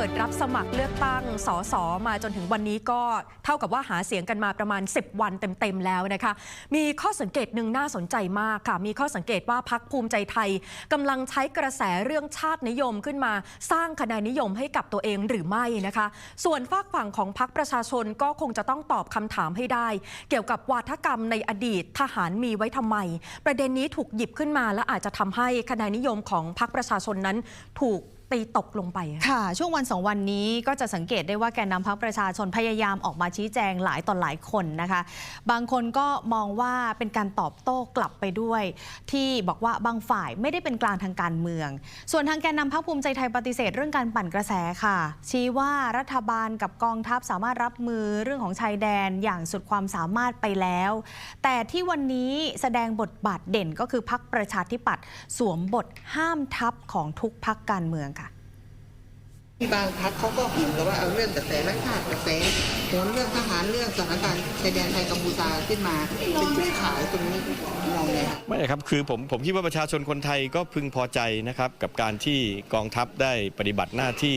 ปิดรับสมัครเลือกตั้งสสมาจนถึงวันนี้ก็เท่ากับว่าหาเสียงกันมาประมาณ 10 วันเต็มๆแล้วนะคะ มีข้อสังเกตหนึ่งน่าสนใจมากค่ะ มีข้อสังเกตว่าพักภูมิใจไทยกำลังใช้กระแสเรื่องชาตินิยมขึ้นมา สร้างคะแนนนิยมให้กับตัวเองหรือไม่นะคะ ส่วนฝากฝั่งของพักประชาชนก็คงจะต้องตอบคำถามให้ได้ เกี่ยวกับวาทกรรมในอดีตทหารมีไว้ทำไม ประเด็นนี้ถูกหยิบขึ้นมาและอาจจะทำให้คะแนนนิยมของพักประชาชนนั้นถูก ตีตกลงไป ค่ะ ช่วงวันสองวันนี้ก็จะสังเกตได้ว่าแกนนำพักประชาชนพยายามออกมาชี้แจงหลายต่อหลายคนนะคะ บางคนก็มองว่าเป็นการตอบโต้กลับไปด้วย ที่บอกว่าบางฝ่ายไม่ได้เป็นกลางทางการเมือง ส่วนทางแกนนำพักภูมิใจไทยปฏิเสธเรื่องการปั่นกระแสค่ะ ชี้ว่ารัฐบาลกับกองทัพสามารถรับมือเรื่องของชายแดนอย่างสุดความสามารถไปแล้ว แต่ที่วันนี้แสดงบทบาทเด่นก็คือพักประชาธิปัตย์สวมบทห้ามทัพของทุกพักการเมืองค่ะ บางพักเขาก็เหมือนกับว่าเอาเรื่องกระแสรัฐชาติกระแสโหนเรื่องทหารเรื่องสถานการณ์ชายแดนไทยกัมพูชาขึ้นมาเป็นจุดขายตรงนี้มองไงไม่ครับคือผมผมคิดว่าประชาชนคนไทยก็พึงพอใจนะครับกับการที่กองทัพได้ปฏิบัติหน้าที่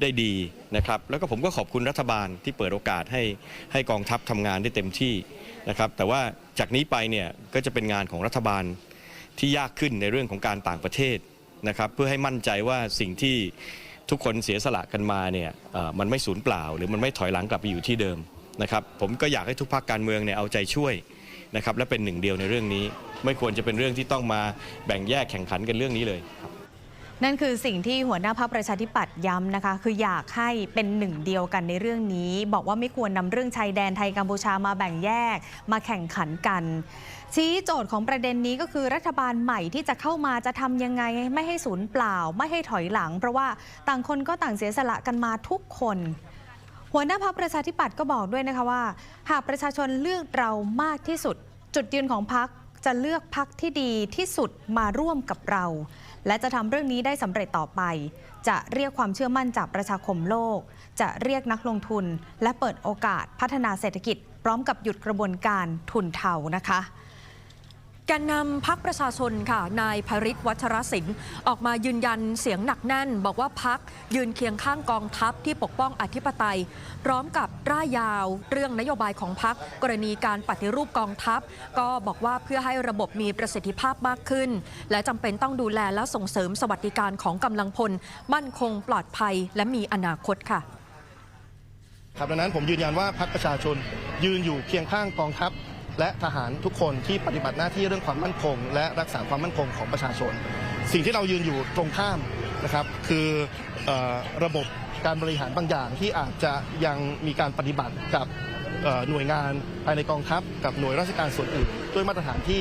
ได้ดีนะครับ แล้วก็ผมก็ขอบคุณรัฐบาลที่เปิดโอกาสให้ให้กองทัพทำงานได้เต็มที่นะครับ แต่ว่าจากนี้ไปเนี่ยก็จะเป็นงานของรัฐบาลที่ยากขึ้นในเรื่องของการต่างประเทศนะครับ เพื่อให้มั่นใจว่าสิ่งที่ ทุกคนเสียสละกันมาเนี่ยมันไม่สูญเปล่า หรือมันไม่ถอยหลังกลับไปอยู่ที่เดิมนะครับผมก็อยากให้ทุกภาคการเมืองเนี่ยเอาใจช่วยนะครับและเป็นหนึ่งเดียวในเรื่องนี้ ไม่ควรจะเป็นเรื่องที่ต้องมาแบ่งแยกแข่งขันกันเรื่องนี้เลย นั่นคือสิ่งที่หัวหน้าพรรคประชาธิปัตย์ย้ำนะคะ คืออยากให้เป็นหนึ่งเดียวกันในเรื่องนี้ บอกว่าไม่ควรนำเรื่องชายแดนไทยกัมพูชามาแบ่งแยก มาแข่งขันกัน ชี้โจทย์ของประเด็นนี้ก็คือรัฐบาลใหม่ที่จะเข้ามาจะทำยังไงไม่ให้สูญเปล่า ไม่ให้ถอยหลัง เพราะว่าต่างคนก็ต่างเสียสละกันมาทุกคน หัวหน้าพักประชาธิปัตย์ก็บอกด้วยนะคะว่า หากประชาชนเลือกเรามากที่สุด จุดยืนของพักจะเลือกพักที่ดีที่สุดมาร่วมกับเรา และจะทำเรื่องนี้ได้สำเร็จต่อไป จะเรียกความเชื่อมั่นจากประชาคมโลก จะเรียกนักลงทุน และเปิดโอกาสพัฒนาเศรษฐกิจ พร้อมกับหยุดกระบวนการทุนเทานะคะ แกนนำพักประชาชนค่ะ นายภริษวัชรศิลป์ออกมายืนยันเสียงหนักแน่น บอกว่าพักยืนเคียงข้างกองทัพที่ปกป้องอธิปไตย พร้อมกับร่ายยาวเรื่องนโยบายของพักกรณีการปฏิรูปกองทัพ ก็บอกว่าเพื่อให้ระบบมีประสิทธิภาพมากขึ้น และจำเป็นต้องดูแลและส่งเสริมสวัสดิการของกำลังพล มั่นคงปลอดภัยและมีอนาคตค่ะครับดังนั้นผมยืนยันว่าพรรคประชาชนยืนอยู่เคียงข้างกองทัพ และทหารทุกคนที่ปฏิบัติหน้าที่เรื่องความมั่นคง และรักษาความมั่นคงของประชาชน สิ่งที่เรายืนอยู่ตรงข้ามนะครับ คืออระบบการบริหารบางอย่างที่อาจจะยังมีการปฏิบัติกับหน่วยงานภายในกองทัพ กับหน่วยราชการส่วนอื่น ด้วยมาตรฐานที่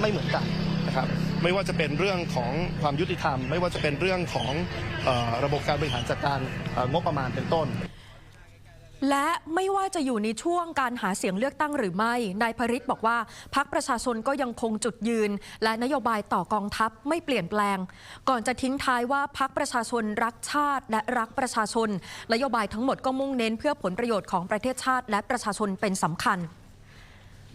ไม่เหมือนกันนะครับไม่ว่าจะเป็นเรื่องของความยุติธรรม ไม่ว่าจะเป็นเรื่องของออระบบการบริหารจัดการงบประมาณเป็นต้น และไม่ว่าจะอยู่ในช่วงการหาเสียงเลือกตั้งหรือไม่ นายพริตบอกว่าพักประชาชนก็ยังคงจุดยืน และนโยบายต่อกองทัพไม่เปลี่ยนแปลง ก่อนจะทิ้งท้ายว่าพักประชาชนรักชาติและรักประชาชน นโยบายทั้งหมดก็มุ่งเน้นเพื่อผลประโยชน์ของประเทศชาติ และประชาชนเป็นสำคัญ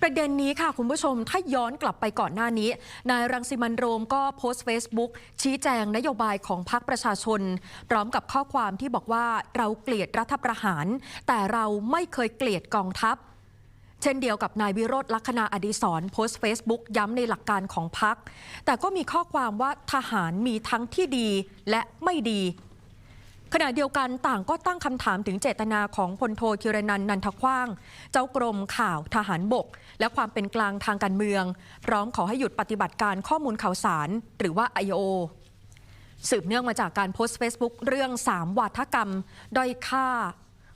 ประเด็นนี้ค่ะคุณผู้ชมถ้าย้อนกลับไปก่อนหน้านี้ นายรังสิมันโรมก็โพสต์ Facebook ชี้แจงนโยบายของพรรคประชาชน พร้อมกับข้อความที่บอกว่าเราเกลียดรัฐประหาร แต่เราไม่เคยเกลียดกองทัพ เช่นเดียวกับนายวิโรธลักษณาอดีศรโพสต์ Facebook ย้ำในหลักการของพรรคแต่ก็มีข้อความว่าทหารมีทั้งที่ดีและไม่ดี ขณะเดียวกันต่างก็ตั้งคำถามถึงเจตนาของพลโทคิรนันนันทคว้าง เจ้ากรมข่าวทหารบก และความเป็นกลางทางการเมือง พร้อมขอให้หยุดปฏิบัติการข้อมูลข่าวสาร หรือว่า I.O. สืบเนื่องมาจากการโพสต์ Facebook เรื่อง 3 วาทกรรม ด้อยค่า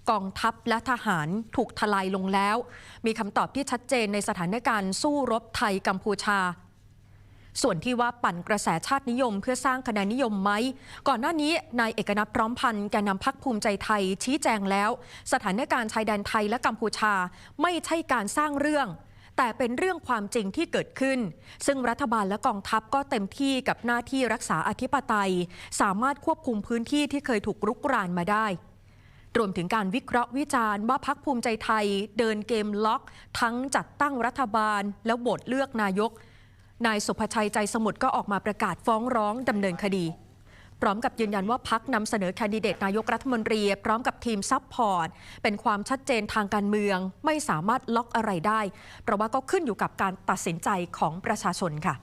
กองทัพและทหารถูกทลายลงแล้ว มีคำตอบที่ชัดเจนในสถานการณ์สู้รบไทยกัมพูชา ส่วนที่ว่าปั่นกระแสชาตินิยมเพื่อสร้างคะแนนนิยมไหม ก่อนหน้านี้นายเอกนัทพร้อมพันธ์แกนนำพักภูมิใจไทยชี้แจงแล้ว สถานการณ์ชายแดนไทยและกัมพูชาไม่ใช่การสร้างเรื่อง แต่เป็นเรื่องความจริงที่เกิดขึ้น ซึ่งรัฐบาลและกองทัพก็เต็มที่กับหน้าที่รักษาอธิปไตย สามารถควบคุมพื้นที่ที่เคยถูกรุกรานมาได้รวมถึงการวิเคราะห์วิจารณ์ว่าพักภูมิใจไทย เดินเกมล็อก ทั้งจัดตั้งรัฐบาลแล้วโหวตเลือกนายก นายสุภชัยใจสมุทรก็ออกมาประกาศฟ้องร้องดำเนินคดี พร้อมกับยืนยันว่าพักนำเสนอแคนดิเดตนายกรัฐมนตรี พร้อมกับทีมซับพอร์ต เป็นความชัดเจนทางการเมือง ไม่สามารถล็อกอะไรได้ เพราะว่าก็ขึ้นอยู่กับการตัดสินใจของประชาชนค่ะ